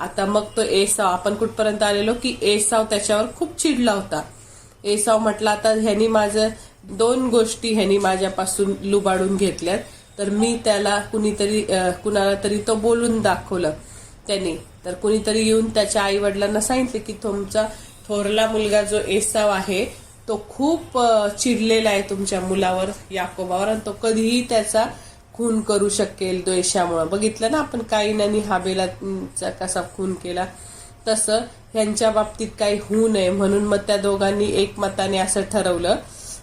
आता मग तो एसाव आपण कुठपर्यंत आलेलो की एसाव त्याच्यावर खूप चिडला होता. एसाव म्हटला आता ह्यानी माझं दोन गोष्टी ह्यानी माझ्यापासून लुबाडून घेतल्यात. तर मी त्याला कुणीतरी कुणाला तरी तो बोलून दाखवलं त्यांनी. तर कुणीतरी येऊन त्याच्या आई वडिलांना सांगितले की तुमचा थोरला मुलगा जो एसाव आहे तो खूप चिडलेला आहे तुमच्या मुलावर याकोबावर. आणि तो कधीही त्याचा खून करू शकेल द्वेषामुळं बघितलं ना आपण काईनानी हाबेलाचा कसा खून केला. तसं ह्यांच्या बाबतीत काही होऊ नये म्हणून मग त्या दोघांनी एकमताने असं ठरवलं.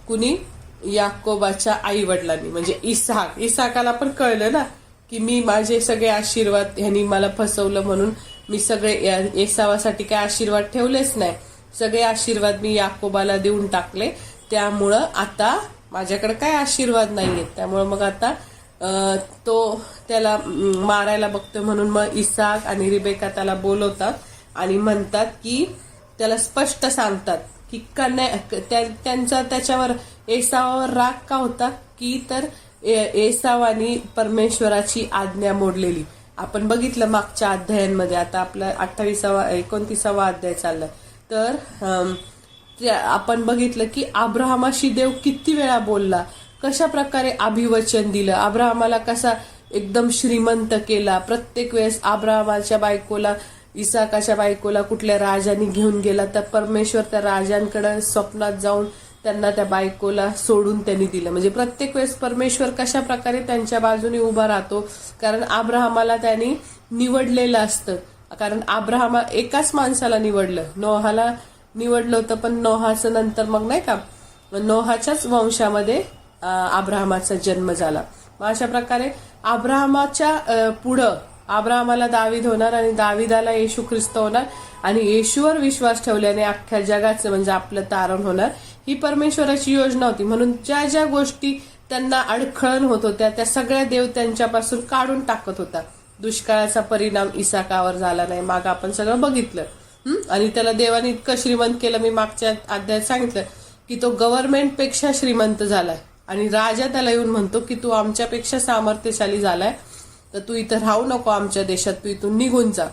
कुणी? याकोबाच्या आई वडिलांनी म्हणजे इसाक. इसाकाला पण कळलं ना की मी माझे सगळे आशीर्वाद ह्यांनी मला फसवलं म्हणून मी सगळे या- एसावासाठी काय आशीर्वाद ठेवलेच नाही. सगळे आशीर्वाद मी याकोबाला देऊन टाकले. त्यामुळं आता माझ्याकडे काय आशीर्वाद नाहीयेत त्यामुळं मग आता तो त्याला मारायला बघतोय म्हणून मग इसाक आणि रिबेका त्याला बोलवतात आणि म्हणतात की त्याला स्पष्ट सांगतात की कन्या त्या- त्यांचा त्याच्यावर एसावावर राग का होता? की तर ए- एसावानी परमेश्वराची आज्ञा मोडलेली. आपण बघितलं मागच्या अध्यायांमध्ये आता आपला अठ्ठावीसावा एकोणतीसावा अध्याय चाललाय. तर त्या- आपण बघितलं की अब्राहमाशी देव किती वेळा बोलला? कशा प्रकारे अभिवचन दिलं? अब्राहमाला कसा एकदम श्रीमंत केला? प्रत्येक वेळेस आब्रामाच्या बायकोला इसाकाच्या बायकोला कुठल्या राजाने घेऊन गेला तर परमेश्वर त्या राजांकडे स्वप्नात जाऊन त्यांना त्या बायकोला सोडून त्यांनी दिलं. म्हणजे प्रत्येक वेळेस परमेश्वर कशा प्रकारे त्यांच्या बाजूने उभा राहतो कारण आब्राहमाला त्यांनी निवडलेलं असतं. कारण आब्राहमा एकाच माणसाला निवडलं. नोहाला निवडलं होतं पण नोहाचं नंतर मग नाही का नोहाच्याच वंशामध्ये आब्राहमाचा अब्राहमाचा जन्म झाला. मग अशा प्रकारे अब्राहमाच्या पुढं अब्राहमाला दावीद होणार आणि दाविदाला येशू ख्रिस्त होणार आणि येशूवर विश्वास ठेवल्याने अख्ख्या जगाचं म्हणजे आपलं तारण होणार. ही परमेश्वराची योजना होती. म्हणून ज्या ज्या गोष्टी त्यांना अडखळण होत होत्या त्या सगळ्या देव त्यांच्यापासून काढून टाकत होता. दुष्काळाचा परिणाम इसाकावर झाला नाही. माग आपण सगळं बघितलं. आणि त्याला देवाने इतकं श्रीमंत केलं. मी मागच्या अध्यायात सांगितलं की तो गव्हर्नमेंटपेक्षा श्रीमंत झालाय. आणि राजा त्याला येऊन म्हणतो की तू आमच्यापेक्षा सामर्थ्यशाली झालाय तर तू इथं राहू नको आमच्या देशात तू इथून निघून जा.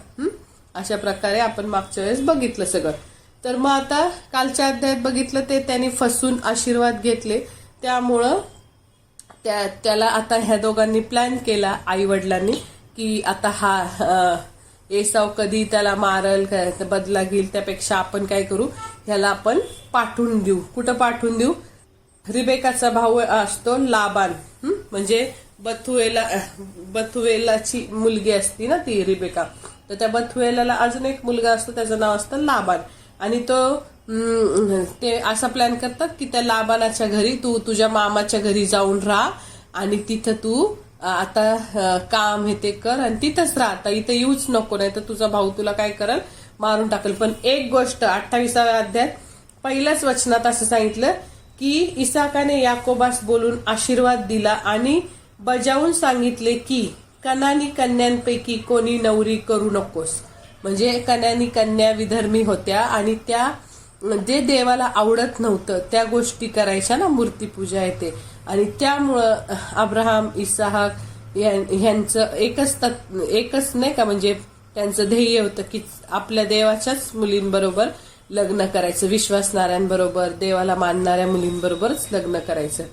अशा प्रकारे आपण मागच्या वेळेस बघितलं सगळं. तर मग आता कालच्या अध्यायात बघितलं ते त्यांनी फसून आशीर्वाद घेतले. त्यामुळं त्या त्याला आता ह्या दोघांनी प्लॅन केला आई वडिलांनी की आता हा एसाव कधी त्याला मारल काय बदला घेईल त्यापेक्षा आपण काय करू? ह्याला आपण पाठवून देऊ. कुठं पाठवून देऊ? रिबेकाचा भाऊ असतो लाबान. म्हणजे बथुएला बथुएलाची मुलगी असती ना ती रिबेका. तर त्या बथुएला अजून एक मुलगा असतो त्याचं नाव असतं लाबान. आणि तो ते असा प्लॅन करतात की त्या लाबानाच्या घरी तू तुझ्या मामाच्या घरी जाऊन राहा आणि तिथं तू आता काम हे ते कर आणि तिथंच राहा. आता इथं येऊच नको नाही तर तुझा भाऊ तुला काय करल? मारून टाकेल. पण एक गोष्ट अठ्ठावीसाव्या अध्यायात पहिल्याच वचनात असं सांगितलं की इसाकाने याकोबास बोलून आशीर्वाद दिला आणि बजावून सांगितले की कनानी कन्यांपैकी कोणी नवरी करू नकोस. म्हणजे कन्यानी कन्या विधर्मी होत्या आणि त्या जे देवाला आवडत नव्हतं त्या गोष्टी करायच्या ना मूर्तीपूजा येते. आणि त्यामुळं अब्राहम इसाहाक ह्यांचं एकच तत्- एकच नाही का म्हणजे त्यांचं ध्येय होतं की आपल्या देवाच्याच मुलींबरोबर लग्न करायचं. विश्वासणाऱ्यांबरोबर देवाला मानणाऱ्या मुलींबरोबरच लग्न करायचं.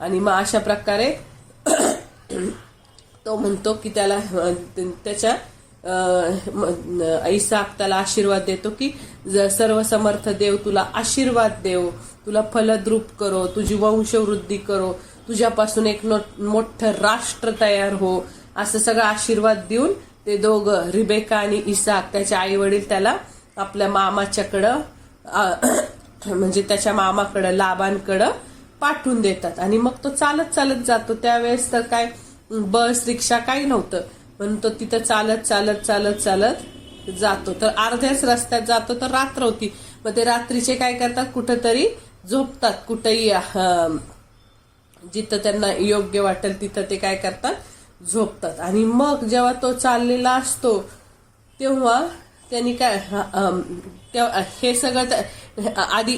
आणि मग अशा प्रकारे तो म्हणतो की त्याला त्याच्या ऐसाक त्याला आशीर्वाद देतो की सर्व समर्थ देव तुला आशीर्वाद देव तुला फलद्रूप करो तुझी वंशवृद्धी करो तुझ्यापासून एक नो- मोठं राष्ट्र तयार हो असं सगळं आशीर्वाद देऊन ते दोघं रिबेका आणि इसाक त्याचे आई वडील त्याला आपल्या मामाच्याकडं म्हणजे त्याच्या मामाकडं लाभांकडं पाठवून देतात. आणि मग तो चालत चालत जातो. त्यावेळेस तर काय बस रिक्षा काही नव्हतं. म्हणून तो तिथं चालत चालत चालत चालत जातो. तर अर्ध्याच रस्त्यात जातो तर रात्र होती मग ते रात्रीचे काय करतात कुठंतरी झोपतात. कुठंही जिथं त्यांना योग्य वाटेल तिथं ते काय करतात झोपतात. आणि मग जेव्हा तो चाललेला असतो तेव्हा त्यांनी काय हे सगळं आधी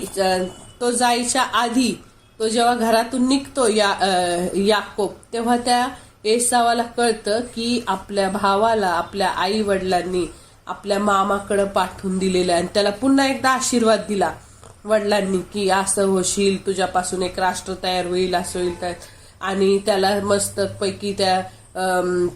तो जायच्या आधी तो जेव्हा घरातून निघतो या याकोप याकोब तेव्हा त्या एसावाला कळतं की आपल्या भावाला आपल्या आई वडिलांनी आपल्या मामाकडं पाठवून दिलेलं आहे. आणि त्याला पुन्हा एकदा आशीर्वाद दिला. वडिलांनी की असं होशील तुझ्यापासून एक राष्ट्र तयार होईल असं होईल तर आणि त्याला मस्तपैकी त्या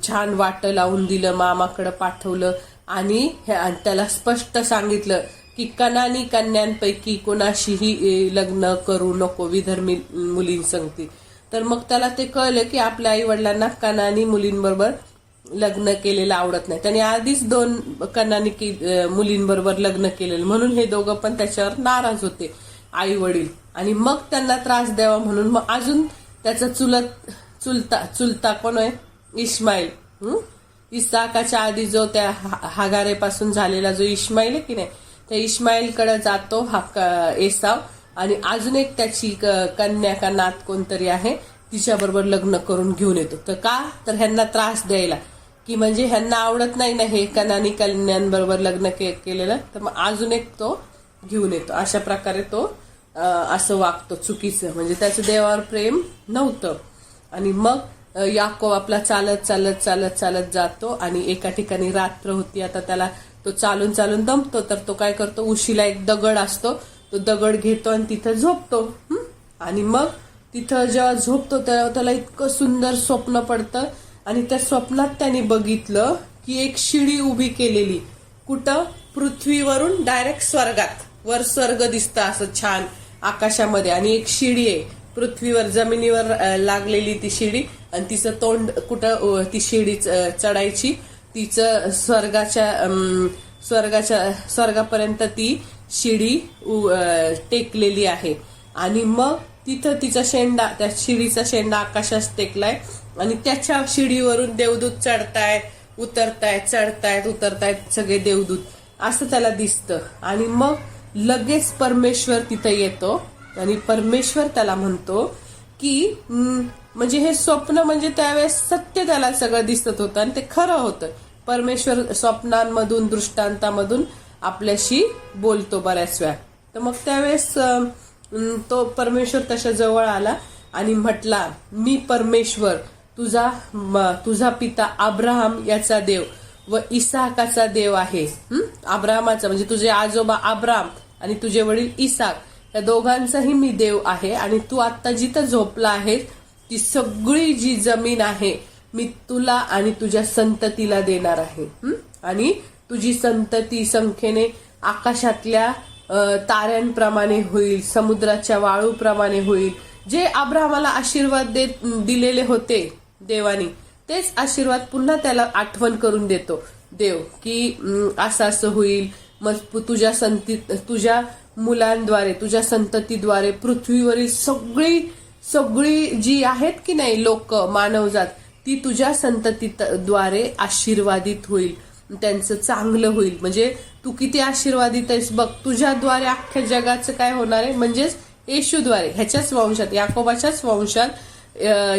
छान वाट लावून दिलं मामाकडं पाठवलं. आणि हे- आणि त्याला स्पष्ट सांगितलं की कनानी कन्यांपैकी कोणाशीही लग्न करू नको विधर्मी मुलींसंगती तर मग त्याला ते कळलं की आपल्या आई वडिलांना कनानी मुलींबरोबर लग्न केलेलं आवडत नाही. त्याने आधीच दोन कनानी की मुलींबरोबर लग्न केलेलं. म्हणून हे दोघं पण त्याच्यावर नाराज होते आई वडील आणि मग त्यांना त्रास द्यावा म्हणून मग अजून त्याचा चुलत चुलता चुलता कोण आहे? इस्माईल. इसाकाच्या आधी जो त्या हागारेपासून झालेला जो इस्माईल आहे की नाही त्या इस्माईलकडे जातो हा क- एसाव. आणि अजून एक त्याची क- कन्या का नात कोणतरी आहे तिच्याबरोबर लग्न करून घेऊन येतो. तर का? तर ह्यांना त्रास द्यायला. की म्हणजे ह्यांना आवडत नाही ना हे कनानी कन्यांबरोबर लग्न के- केलेलं. तर मग अजून एक तो घेऊन येतो. अशा प्रकारे तो असं वागतो चुकीचं. म्हणजे त्याचं देवावर प्रेम नव्हतं. आणि मग याकोब आपला चालत चालत चालत चालत जातो आणि एका ठिकाणी रात्र होती. आता त्याला तो चालून चालून दमतो तर तो काय करतो? उशीला एक दगड असतो. तो दगड घेतो आणि तिथं झोपतो. आणि मग तिथं जेव्हा झोपतो तेव्हा त्याला इतकं सुंदर स्वप्न पडतं. आणि त्या स्वप्नात त्याने बघितलं की एक शिडी उभी केलेली. कुठं? पृथ्वीवरून डायरेक्ट स्वर्गात. वर स्वर्ग दिसतं असं छान आकाशामध्ये. आणि एक शिडी आहे. पृथ्वीवर जमिनीवर लागलेली ती शिडी आणि तिचं तोंड कुठं ती शिडी च- चढायची तिचं स्वर्गाच्या अं, स्वर्गाच्या स्वर्गापर्यंत ती शिडी टेकलेली आहे. आणि मग तिथं तिचा शेंडा त्या शिडीचा शेंडा आकाशात टेकलाय आणि त्याच्या शिडीवरून देवदूत चढतायत उतरतायत चढतायत उतरतायत सगळे देवदूत. असं त्याला दिसतं. आणि मग लगेच परमेश्वर तिथं येतो. आणि परमेश्वर त्याला म्हणतो की म्हणजे हे स्वप्न म्हणजे त्यावेळेस सत्य त्याला सगळं दिसत होतं आणि ते खरं होतं. परमेश्वर स्वप्नांमधून दृष्टांतामधून आपल्याशी बोलतो बऱ्याच वेळा. तर मग त्यावेळेस तो परमेश्वर त्याच्याजवळ आला आणि म्हटला मी परमेश्वर तुझा म- तुझा पिता अब्राहम याचा देव व इसाकाचा देव आहे. आब्रामाचा अब्राहमाचा म्हणजे तुझे आजोबा अब्राम आणि तुझे वडील इसाक या दोघांचाही मी देव आहे आणि तू आता जिथं झोपला आहेस ती सगळी जी जमीन आहे मी तुला आणि तुझ्या संततीला देणार आहे. आणि तुझी संतती संख्येने आकाशातल्या ताऱ्यांप्रमाणे होईल समुद्राच्या वाळूप्रमाणे होईल. जे अब्रामाला आशीर्वाद देत दिलेले होते देवानी तेच आशीर्वाद पुन्हा त्याला आठवण करून देतो. देव की असं असं होईल मग तुझ्या संती तुझ्या मुलांद्वारे तुझ्या संततीद्वारे पृथ्वीवरील सगळी सगळी जी आहेत की नाही लोक मानवजात ती तुझ्या संततीद्वारे आशीर्वादित होईल. त्यांचं चांगलं होईल. म्हणजे तू किती आशीर्वादित आहेस बघ तुझ्याद्वारे अख्ख्या जगाचं काय होणार आहे? म्हणजेच येशूद्वारे ह्याच्याच वंशात याकोबाच्याच वंशात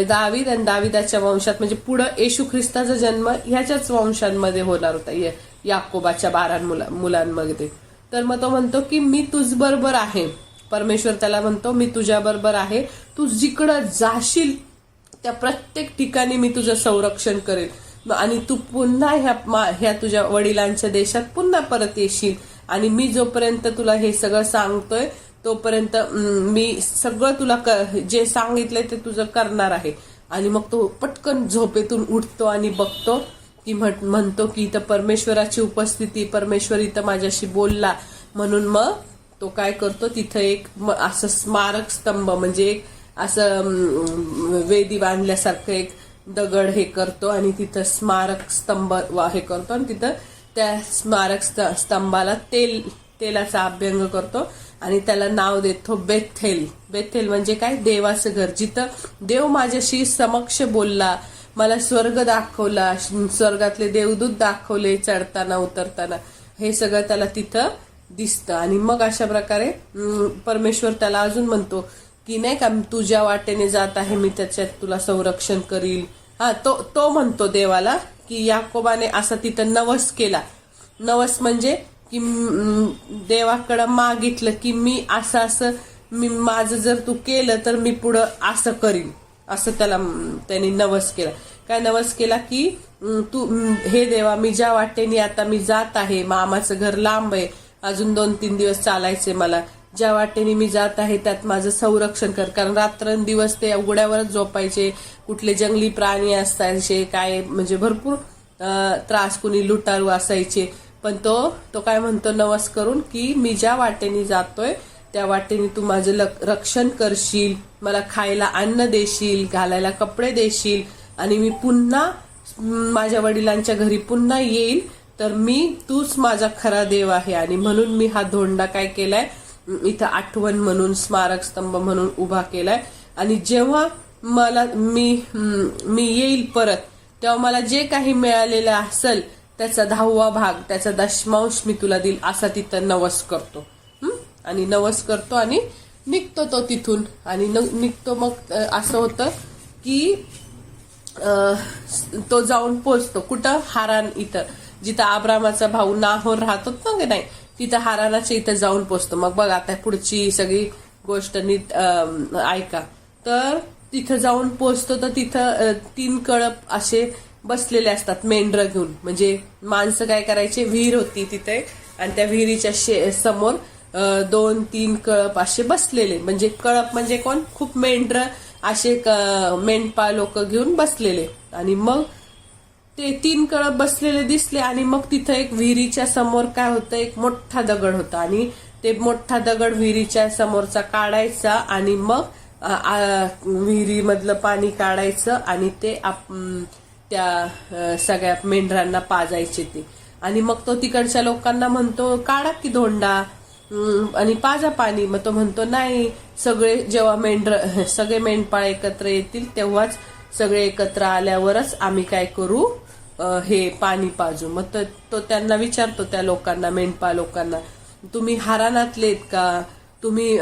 दावीद आणि दाविदाच्या वंशात म्हणजे पुढं येशू ख्रिस्ताचा जन्म ह्याच्याच वंशांमध्ये होणार होता या- याकोबाच्या बारा मुला मुलांमध्ये. तर मग तो म्हणतो की मी तुझबरोबर आहे. परमेश्वर त्याला म्हणतो मी तुझ्याबरोबर आहे. तू जिकडं जाशील त्या प्रत्येक ठिकाणी मी तुझं संरक्षण करेन आणि तू पुन्हा ह्या मा- ह्या तुझ्या वडिलांच्या देशात पुन्हा परत येशील. आणि मी जोपर्यंत तुला हे सगळं सांगतोय तोपर्यंत मी सगळं तुला क- जे सांगितलंय ते तुझं करणार आहे. आणि मग तो पटकन झोपेतून उठतो आणि बघतो की म्हणतो की इथं परमेश्वराची उपस्थिती परमेश्वर इथं माझ्याशी बोलला. म्हणून मग तो काय करतो? तिथं एक म- असं स्मारक स्तंभ म्हणजे एक असं वेदी बांधल्यासारखं एक दगड हे करतो आणि तिथं स्मारक स्तंभ हे करतो आणि तिथं त्या स्मारक स्त- स्तंभाला तेल तेलाचा अभ्यंग करतो आणि त्याला नाव देतो बेथेल. बेथेल म्हणजे काय? देवाचं घर. जिथं देव माझ्याशी समक्ष बोलला मला स्वर्ग दाखवला स्वर्गातले देवदूत दाखवले चढताना उतरताना. हे सगळं त्याला तिथं दिसतं. आणि मग अशा प्रकारे परमेश्वर त्याला अजून म्हणतो की नाही का तुझ्या वाटेने जात आहे मी त्याच्यात तुला संरक्षण करील. हा तो तो म्हणतो देवाला की याकोबाने असा तिथं नवस केला. नवस म्हणजे की देवाकडं मागितलं की मी असं असं मी माझं जर तू केलं तर मी पुढं असं करीन. असं त्याला त्यांनी नवस केला. काय नवस केला की तू हे देवा मी ज्या वाटेने आता मी जात आहे मामाचं घर लांब आहे अजून दोन तीन दिवस चालायचे मला. ज्या वाटेने मी जात आहे त्यात माझं संरक्षण कर. कारण रात्रंदिवस ते उघड्यावरच झोपायचे कुठले जंगली प्राणी असायचे काय म्हणजे भरपूर त्रास कुणी लुटारू असायचे. पण तो तो काय म्हणतो नवस करून की मी ज्या वाटेने जातोय त्या वाटेने तू माझं लक- रक्षण करशील मला खायला अन्न देशील घालायला कपडे देशील आणि मी पुन्हा माझ्या वडिलांच्या घरी पुन्हा येईल तर मी तूच माझा खरा देव आहे. आणि म्हणून मी हा धोंडा काय केलाय? इथं आठवण म्हणून स्मारक स्तंभ म्हणून उभा केलाय. आणि जेव्हा मला मी मी येईल परत तेव्हा मला जे काही मिळालेलं असेल त्याचा दहावा भाग त्याचा दशमांश मी तुला देईल असा तिथं नवस करतो. आणि नवस करतो आणि निघतो तो तिथून. आणि न- निघतो मग असं होतं की तो जाऊन पोचतो कुठं? हारान इथं. जिथं आब्रामाचा भाऊ नाहोर राहतो ना की नाही तिथं हारानाच्या इथं जाऊन पोचतो मग बघ आता पुढची सगळी गोष्ट नीट ऐका. तर तिथं जाऊन पोचतो तर तिथं तीन कळप असे बसलेले असतात मेंढरं घेऊन. म्हणजे माणसं काय करायचे? विहीर होती तिथे. आणि त्या विहिरीच्या शे समोर दोन तीन कळप असे बसलेले. म्हणजे कळप म्हणजे कोण? खूप मेंढर असे क- मेंढपाळ लोक घेऊन बसलेले. आणि मग ते तीन कळप बसलेले दिसले आणि मग तिथं एक विहिरीच्या समोर काय होतं? एक मोठा दगड होता. आणि ते मोठा दगड विहिरीच्या समोरचा काढायचा आणि मग विहिरीमधलं पाणी काढायचं आणि ते आप- त्या सगळ्या मेंढरांना पाजायचे ते. आणि मग तो तिकडच्या लोकांना म्हणतो काढा की धोंडा. आणि पाजा पाणी मग तो म्हणतो नाही सगळे जेव्हा मेंढर सगळे मेंढपाळ एकत्र येतील तेव्हाच सगळे एकत्र आल्यावरच आम्ही काय करू? हे पाणी पाजू. मग तो- तो त्यांना विचारतो त्या लोकांना मेंढपाळ लोकांना तुम्ही हारानातलेत का? तुम्ही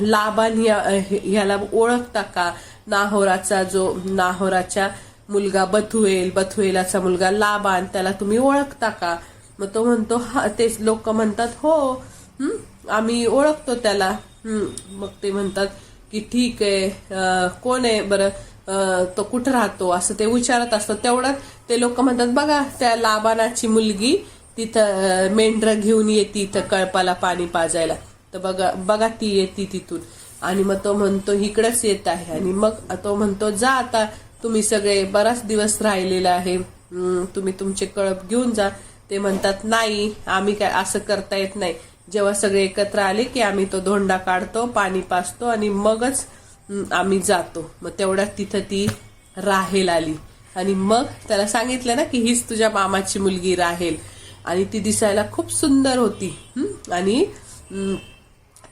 लाबान या- ह्याला ओळखता का? नाहोराचा जो नाहोराच्या मुलगा बथुएल बथुएलाचा मुलगा लाबान त्याला तुम्ही ओळखता का? मग तो म्हणतो हा तेच लोक म्हणतात हो आम्ही ओळखतो त्याला. मग ते म्हणतात की ठीक आहे कोण आहे बरं? तो कुठं राहतो? असं ते विचारत असतो तेवढ्यात ते लोक म्हणतात बघा त्या लाबानाची मुलगी तिथं मेंढरं घेऊन येते इथं कळपाला पाणी पाजायला. तर बघा बघा ती येते तिथून. आणि मग तो म्हणतो इकडंच येत आहे. आणि मग तो म्हणतो जा आता तुम्ही सगळे बराच दिवस राहिलेला आहे. तुम्ही तुमचे कळप घेऊन जा. ते म्हणतात नाही आम्ही काय असं करता येत नाही. जेव्हा सगळे एकत्र आले की आम्ही तो धोंडा काढतो पाणी पाजतो आणि मगच आम्ही जातो. मग तेवढ्यात तिथं ती राहेल आली. आणि मग त्याला सांगितलं ना की हीच तुझ्या मामाची मुलगी राहेल. आणि ती दिसायला खूप सुंदर होती. आणि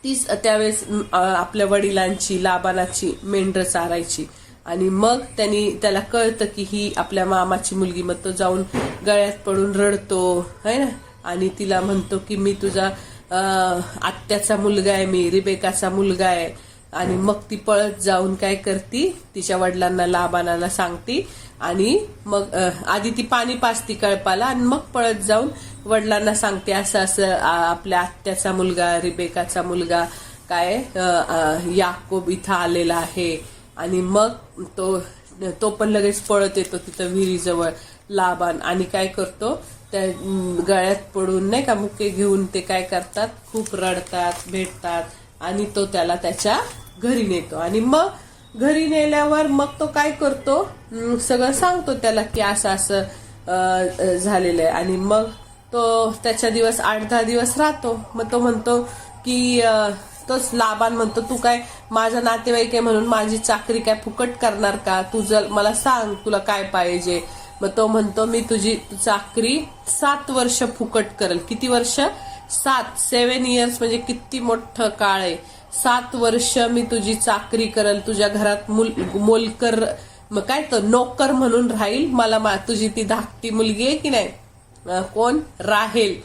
तीच त्यावेळेस आपल्या वडिलांची लाबानाची मेंढर चारायची. आणि मग त्यांनी त्याला कळतं की ही आपल्या मामाची मुलगी. मग तो जाऊन गळ्यात पडून रडतो. है ना? आणि तिला म्हणतो की मी तुझा आत्याचा मुलगा आहे मी रिबेकाचा मुलगा आहे. आणि मग ती पळत जाऊन काय करती? तिच्या वडिलांना लाबानाला सांगती. आणि मग आधी ती पाणी पाचती कळपाला आणि मग पळत जाऊन वडिलांना सांगते असं असं आपल्या आत्याचा मुलगा रिबेकाचा मुलगा काय याकोब इथं आलेला आहे. आणि मग तो तो पण लगेच पळत येतो तिथं विहिरीजवळ लाबान. आणि काय करतो? त्या गळ्यात पडून नाही का मुके घेऊन ते काय करतात? खूप रडतात भेटतात आणि तो त्याला त्याच्या घरी नेतो. आणि मग घरी नेल्यावर मग तो काय करतो? सगळं सांगतो त्याला की असं असं झालेलं आहे. आणि मग तो त्याच्या दिवस आठ दहा दिवस राहतो. मग तो म्हणतो की तोच लाबान म्हणतो तू काय माझा नातेवाईक आहे म्हणून माझी चाकरी काय फुकट करणार का? तू जर मला सांग तुला काय पाहिजे? मग तो म्हणतो मी तुझी चाकरी सात वर्ष फुकट करेल. किती वर्ष? सात. सेव्हन इयर्स म्हणजे किती मोठं काळ आहे. सात वर्ष मी तुझी चाकरी करेल. तुझ्या घरात मुल मोलकर मग काय तर नोकर म्हणून राहील. मला मा- तुझी ती धाकटी मुलगी आहे की नाही? कोण? राहेल.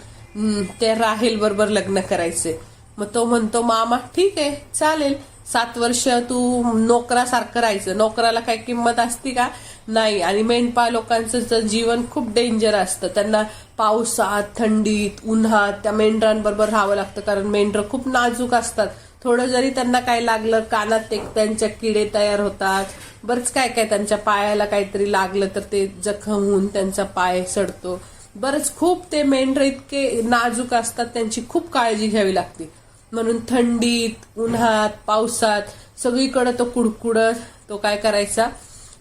ते राहेल बरोबर लग्न करायचे. मग तो म्हणतो मामा ठीक आहे चालेल. सात वर्ष तू नोकरासारखं राहायचं. नोकराला काय किंमत असते का? नाही. आणि मेंढपाळ लोकांचं जीवन खूप डेंजर असतं. त्यांना पावसात थंडीत उन्हात त्या मेंढरांबरोबर राहावं लागतं. कारण मेंढरं खूप नाजूक असतात. थोडं जरी त्यांना काय लागलं कानात ते त्यांच्या किडे तयार होतात. बरंच काय काय त्यांच्या पायाला काहीतरी लागलं तर ते जखम होऊन त्यांचा पाय सडतो. बरंच खूप ते मेंढर इतके नाजूक असतात त्यांची खूप काळजी घ्यावी लागते. म्हणून थंडीत उन्हात पावसात सगळीकडे तो कुडकुडत तो काय करायचा?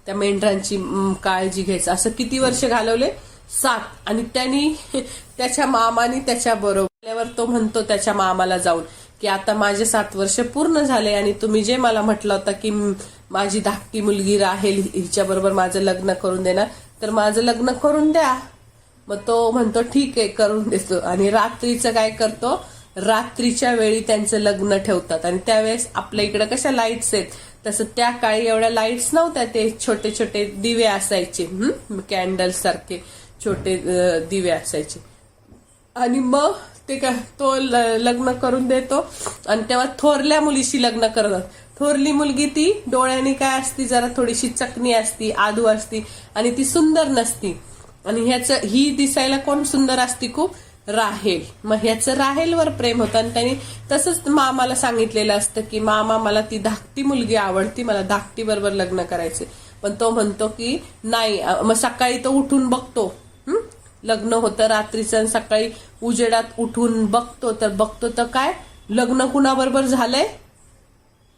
त्या मेंढरांची काळजी घ्यायचा. असं किती वर्ष घालवले? सात. आणि त्यांनी त्याच्या मामाने त्याच्या बरोबर तो म्हणतो त्याच्या मामाला जाऊन की आता माझे सात वर्ष पूर्ण झाले आणि तुम्ही जे मला म्हटलं होतं की माझी धाकटी मुलगी राहील हिच्या बरोबर माझं लग्न करून देणार तर माझं लग्न करून द्या. मग तो म्हणतो ठीक आहे करून देतो. आणि रात्रीचं काय करतो? रात्रीच्या वेळी त्यांचं लग्न ठेवतात. आणि त्यावेळेस आपल्या इकडे कशा लाईट्स आहेत? तसं त्या काळी एवढ्या लाईट्स नव्हत्या ते छोटे छोटे दिवे असायचे. कॅन्डल सारखे छोटे दिवे असायचे. आणि मग ते का तो लग्न करून देतो. आणि तेव्हा थोरल्या मुलीशी लग्न करतात. थोरली मुलगी ती डोळ्याने काय असती? जरा थोडीशी चकणी असती आदू असती. आणि ती सुंदर नसती. आणि ह्याच ही दिसायला कोण सुंदर असती खूप? राहेल. मग ह्याचं राहेलवर प्रेम होतं आणि त्यांनी तसंच मामाला सांगितलेलं असतं की मामा मला ती धाकटी मुलगी आवडती मला धाकटी बरोबर लग्न करायचे पण तो म्हणतो की नाही मग सकाळी तो उठून बघतो. लग्न होतं रात्रीचं सकाळी उजेडात उठून बघतो. तर बघतो तर काय? लग्न कुणाबरोबर झालंय?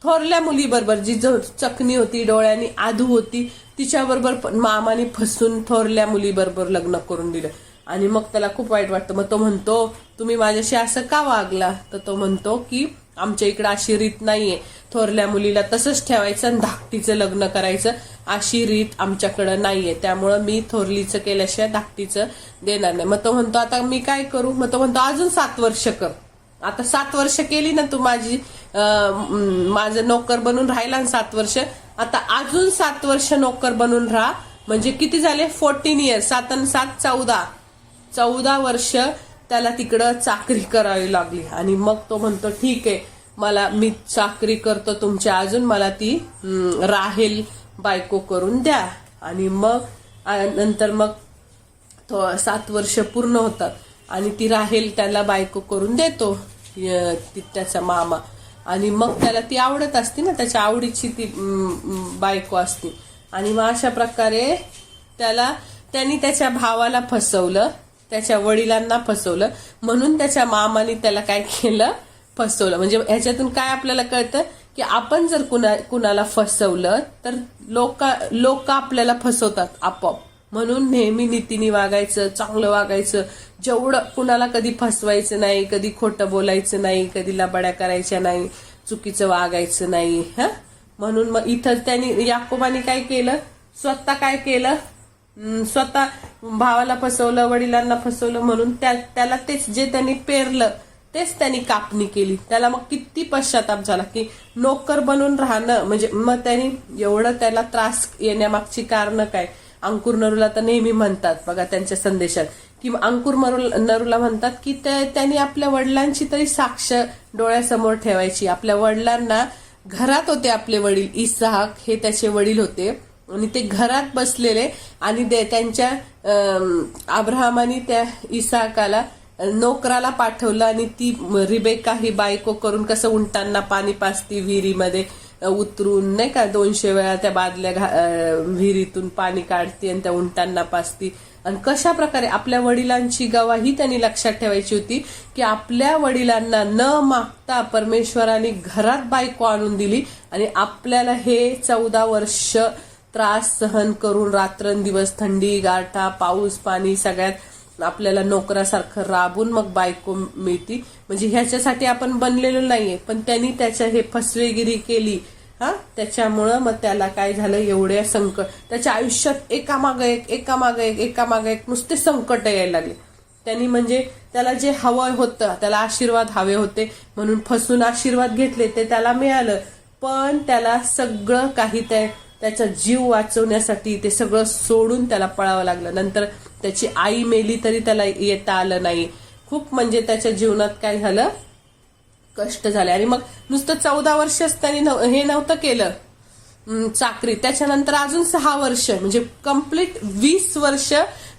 थोरल्या मुलीबरोबर जी जो चकनी होती डोळ्यानी आधू होती तिच्याबरोबर मामाने फसून थोरल्या मुलीबरोबर लग्न करून दिलं. आणि मग त्याला खूप वाईट वाटतं. मग तो म्हणतो तुम्ही माझ्याशी असं का वागला? तर तो म्हणतो की आमच्या इकडे अशी रीत नाहीये. थोरल्या मुलीला तसंच ठेवायचं आणि धाकटीचं लग्न करायचं. अशी रीत आमच्याकडं नाहीये. त्यामुळं मी थोरलीचं केल्याशिवाय धाकटीचं देणार नाही. मग तो म्हणतो आता मी काय करू? मग तो म्हणतो अजून सात वर्ष कर. आता सात वर्ष केली ना तू माझी माझं नोकर बनून राहिला ना सात वर्ष आता अजून सात वर्ष नोकर बनून राहा. म्हणजे किती झाले? फोर्टीन इयर सात आणि सात चौदा. चौदा वर्ष त्याला तिकडं चाकरी करावी लागली. आणि मग तो म्हणतो ठीक आहे मला मी चाकरी करतो तुमच्या अजून मला ती राहेल बायको करून द्या. आणि मग नंतर मग तो सात वर्ष पूर्ण होतात. आणि ती राहेल त्याला बायको करून देतो ती- त्याचा मामा. आणि मग त्याला ती आवडत असते ना त्याच्या आवडीची ती बायको असती. आणि मग अशा प्रकारे त्याला त्यांनी त्याच्या भावाला फसवलं. त्याच्या वडिलांना फसवलं. म्हणून त्याच्या मामाने त्याला काय केलं? फसवलं. म्हणजे ह्याच्यातून काय आपल्याला कळतं? की आपण जर कुणा कुणाला फसवलं तर लोक लोक आपल्याला फसवतात आपोआप. म्हणून नेहमी नीतीने वागायचं चांगलं वागायचं. जेवढं कुणाला कधी फसवायचं नाही कधी खोटं बोलायचं नाही कधी लबाड्या करायच्या नाही चुकीचं वागायचं नाही हा? म्हणून मग इथं त्यांनी याकोबाने काय केलं? स्वतः काय केलं? स्वतः भावाला फसवलं वडिलांना फसवलं म्हणून त्या त्याला तेच जे त्यांनी पेरलं तेच त्यांनी कापणी केली. त्याला मग किती पश्चाताप झाला की नोकर बनून राहणं म्हणजे मग त्यांनी एवढं त्याला त्रास येण्यामागची कारण काय? अंकुर नरूला तर नेहमी म्हणतात बघा त्यांच्या संदेशात की अंकुर नरूला म्हणतात की ते- त्यांनी आपल्या वडिलांची तरी साक्ष डोळ्यासमोर ठेवायची. आपल्या वडिलांना घरात होते आपले वडील इसहाक हे त्याचे वडील होते. आणि ते घरात बसलेले आणि त्यांच्या अं, त्या इसाकाला नोकराला पाठवलं आणि ती रिबेका ही बायको करून कसं उंटांना पाणी पाचती विहिरीमध्ये उतरून नाही का दोनशे वेळा त्या बादल्या घा- विहिरीतून पाणी काढते आणि त्या उंटांना पाचती आणि कशा प्रकारे आपल्या वडिलांची गवाही त्यांनी लक्षात ठेवायची होती की आपल्या वडिलांना न मागता परमेश्वराने घरात बायको आणून दिली आणि आपल्याला हे चौदा वर्ष त्रास सहन करून रात्रंदिवस थंडी गारठा पाऊस पाणी सगळ्यात आपल्याला नोकरासारखं राबून मग बायको मिळती. म्हणजे ह्याच्यासाठी आपण बनलेलो नाहीये. पण त्यांनी त्याच्या हे फसवेगिरी केली हा? त्याच्यामुळं मग त्याला काय झालं? एवढ्या संकट त्याच्या आयुष्यात एकामागं एक एकामागं एक एकामागं एक नुसते संकट यायला लागले. त्यांनी म्हणजे त्याला जे हवं होतं त्याला आशीर्वाद हवे होते म्हणून फसून आशीर्वाद घेतले ते त्याला मिळालं. पण त्याला सगळं काही त्या त्याचा जीव वाचवण्यासाठी ते सगळं सोडून त्याला पळावं लागलं. नंतर त्याची आई मेली तरी त्याला येता आलं नाही. खूप म्हणजे त्याच्या जीवनात काय झालं? कष्ट झाले. आणि मग नुसतं चौदा वर्षच त्यांनी हे नव्हतं केलं. चाकरी. त्याच्यानंतर अजून सहा वर्ष म्हणजे कंप्लीट वीस वर्ष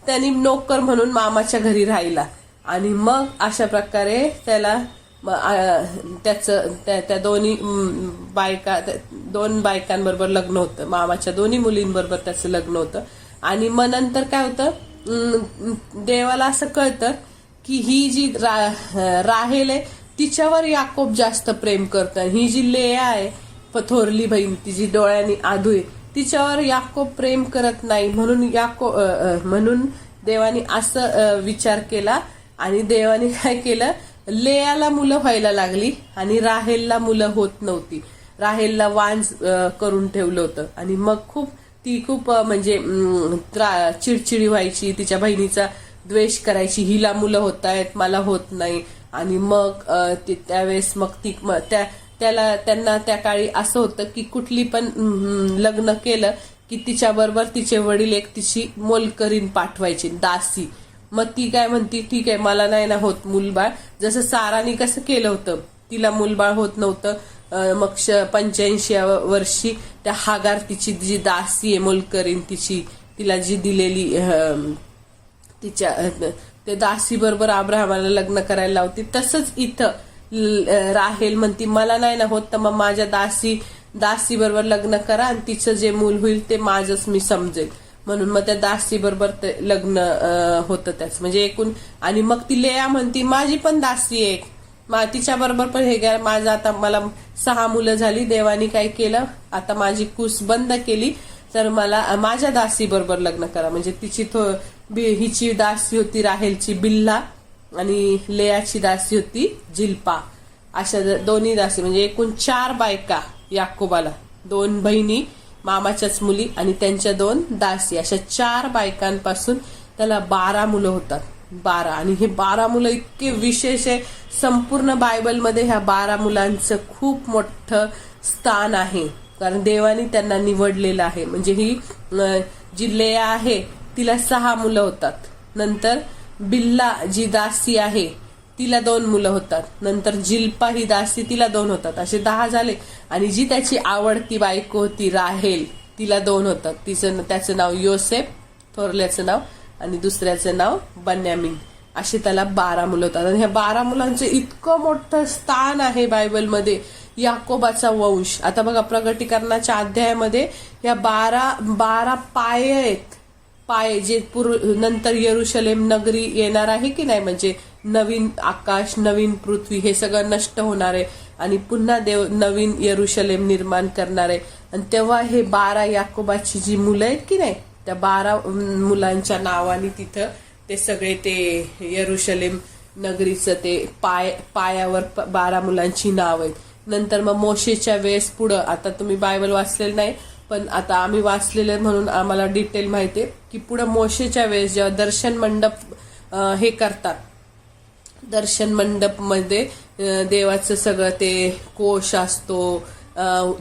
त्यांनी नोकर म्हणून मामाच्या घरी राहिला. आणि मग अशा प्रकारे त्याला त्याचं त्या त्या दोन्ही बायका दोन बायकांबरोबर लग्न होतं. मामाच्या दोन्ही मुलींबरोबर त्याचं लग्न होतं. आणि मग नंतर काय होतं देवाला असं कळतं की ही जी रा- राहेल आहे तिच्यावर याकोब जास्त प्रेम करतं. ही जी लेया आहे प- थोरली बहीण तिची डोळ्यांनी आधू आहे तिच्यावर याकोब प्रेम करत नाही. म्हणून याको म्हणून देवानी असं विचार केला. आणि देवाने काय केलं लेयाला मुलं व्हायला लागली आणि राहेलला मुलं होत नव्हती. राहेलला वांज करून ठेवलं होतं. आणि मग खूप ती खूप म्हणजे त्रा- चिडचिडी व्हायची तिच्या बहिणीचा द्वेष करायची हिला मुलं होत आहेत मला होत नाही. आणि मग ती- त्यावेळेस मग ती त्या त्याला त्यांना त्या काळी असं होतं की कुठली पण लग्न केलं की तिच्याबरोबर तिचे वडील एक तिची मोलकरीन पाठवायची दासी. मग ती काय म्हणती ठीक आहे मला नाही ना होत मूलबाळ. जसं साराने कसं केलं होतं तिला मूलबाळ होत नव्हतं. मग पंच्याऐंशी वर्षी त्या हागार तिची जी दासी आहे मोलकरीन तिची तिला जी दिलेली तिच्या ते दासी बरोबर अब्राहमाला लग्न करायला लावती. तसंच इथं राहेल म्हणती मला नाही ना होत तर मग माझ्या दासी दासी बरोबर लग्न करा आणि तिचं जे मूल होईल ते माझंच मी समजेल. म्हणून मग त्या दासी बरोबर ते लग्न होतं त्याच. म्हणजे एकूण आणि मग ती लेया म्हणती माझी पण दासी एक तिच्या बरोबर पण हे माझं आता मला सहा मुलं झाली देवानी काय केलं आता माझी कुस बंद केली तर मला माझ्या दासी बरोबर लग्न करा. म्हणजे तिची थो बी- हिची दासी होती राहेलची बिल्ला आणि लेयाची दासी होती जिल्पा. अशा द- दोन्ही दासी म्हणजे एकूण चार बायका याकोबाला दोन बहिणी मामाच्याच मुली आणि त्यांच्या दोन दासी अशा चार बायकांपासून त्याला बारा मुलं होतात. बारा. आणि हे बारा मुलं इतके विशेष आहे. संपूर्ण बायबलमध्ये ह्या बारा मुलांचं खूप मोठं स्थान आहे. कारण देवाने त्यांना निवडलेलं आहे. म्हणजे ही जी लेया आहे तिला सहा मुलं होतात. नंतर बिल्ला जी दासी आहे तिला दोन मुलं होतात. नंतर जिल्पा ही दासी तिला दोन होतात. असे दहा झाले. आणि जी त्याची आवडती बायको होती राहेल तिला दोन होतात. तिचं त्याचं नाव योसेफ थोरल्याचं नाव आणि दुसऱ्याचं नाव बन्यामिन. असे त्याला बारा मुलं होतात. आणि ह्या बारा मुलांचं इतकं मोठं स्थान आहे बायबलमध्ये. याकोबाचा वंश. आता बघा प्रगटीकरणाच्या अध्यायामध्ये या बारा बारा पाय आहेत. पाय जे पूर्व नंतर यरुशलेम नगरी येणार आहे की नाही? म्हणजे नवीन आकाश नवीन पृथ्वी हे सगळं नष्ट होणार आहे आणि पुन्हा देव नवीन यरुशलेम निर्माण करणार. आहे आणि तेव्हा हे बारा याकोबाची जी मुलं आहेत की नाही त्या बारा मुलांच्या नावाने तिथं ते सगळे ते यरुशलेम नगरीचं ते पाय पायावर प- बारा मुलांची नाव आहेत. नंतर मग मोशेच्या वेळेस पुढं आता तुम्ही बायबल वाचलेलं नाही पण आता आम्ही वाचलेलं म्हणून आम्हाला डिटेल माहिती आहे की पुढं मोशेच्या वेळेस जेव्हा दर्शन मंडप हे करतात दर्शन मंडपमध्ये देवाचं सगळं ते कोश असतो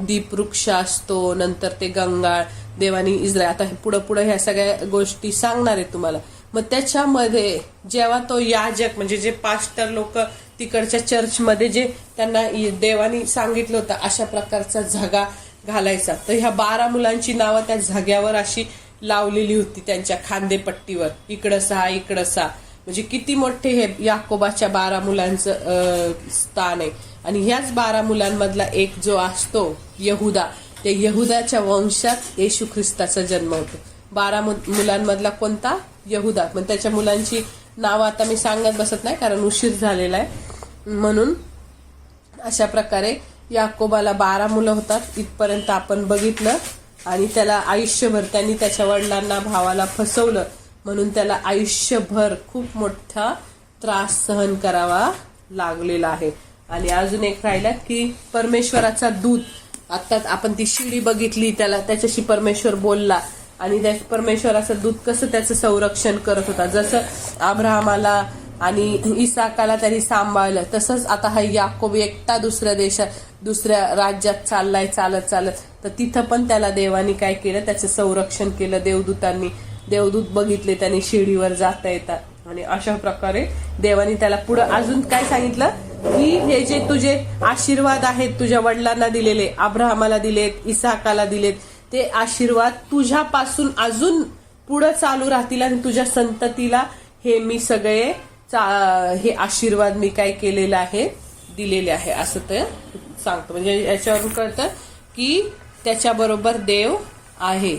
दीपवृक्ष असतो नंतर ते गंगाळ देवानी इस्रायल. आता पुढं पुढं ह्या सगळ्या गोष्टी सांगणार आहे तुम्हाला. मग त्याच्यामध्ये जेव्हा तो याजक म्हणजे जे पास्टर लोक तिकडच्या चर्चमध्ये जे त्यांना देवानी सांगितलं होतं अशा प्रकारचा झगा घालायचा. तर ह्या बारा मुलांची नावं त्या झग्यावर अशी लावलेली होती त्यांच्या खांदेपट्टीवर. इकडं सहा इकडं सहा. म्हणजे किती मोठे हे याकोबाच्या बारा मुलांचं स्थान आहे. आणि ह्याच बारा मुलांमधला एक जो असतो यहुदा त्या यहुदाच्या वंशात येशू ख्रिस्ताचा जन्म होतो. बारा मु- मुलांमधला कोणता? यहुदा. पण त्याच्या मुलांची नावं आता मी सांगत बसत नाही कारण उशीर झालेला आहे. म्हणून अशा प्रकारे याकोबाला बारा मुलं होतात. इथपर्यंत आपण बघितलं आणि त्याला आयुष्यभर त्यांनी त्याच्या वडिलांना भावाला फसवलं. म्हणून त्याला आयुष्यभर खूप मोठा त्रास सहन करावा लागलेला आहे. आणि अजून एक राहिला की परमेश्वराचा दूत. आत्ताच आपण ती शिडी बघितली त्याला त्याच्याशी परमेश्वर बोलला. आणि त्या परमेश्वराचं दूत कसं त्याचं संरक्षण करत होता. जसं अब्राहमाला आणि इसाकाला त्यांनी सांभाळलं तसंच आता हा याकोब एकटा दुसऱ्या देशात दुसऱ्या राज्यात चाललाय चालत चालत. तर तिथं पण त्याला देवानी काय केलं? त्याचं संरक्षण केलं देवदूतांनी. देवदूत बघितले त्यांनी शिडीवर जाता येतात आणि अशा प्रकारे देवाने त्याला पुढं अजून काय सांगितलं? की हे जे तुझे आशीर्वाद आहेत तुझ्या वडिलांना दिलेले अब्राहमाला दिलेत इसाकाला दिलेत ते आशीर्वाद तुझ्यापासून अजून पुढं चालू राहतील आणि तुझ्या संततीला हे मी सगळे चा- हे आशीर्वाद मी काय केलेलं आहे दिलेले आहे असं ते सांगतो. म्हणजे याच्यावरून कळतं की त्याच्याबरोबर देव आहे.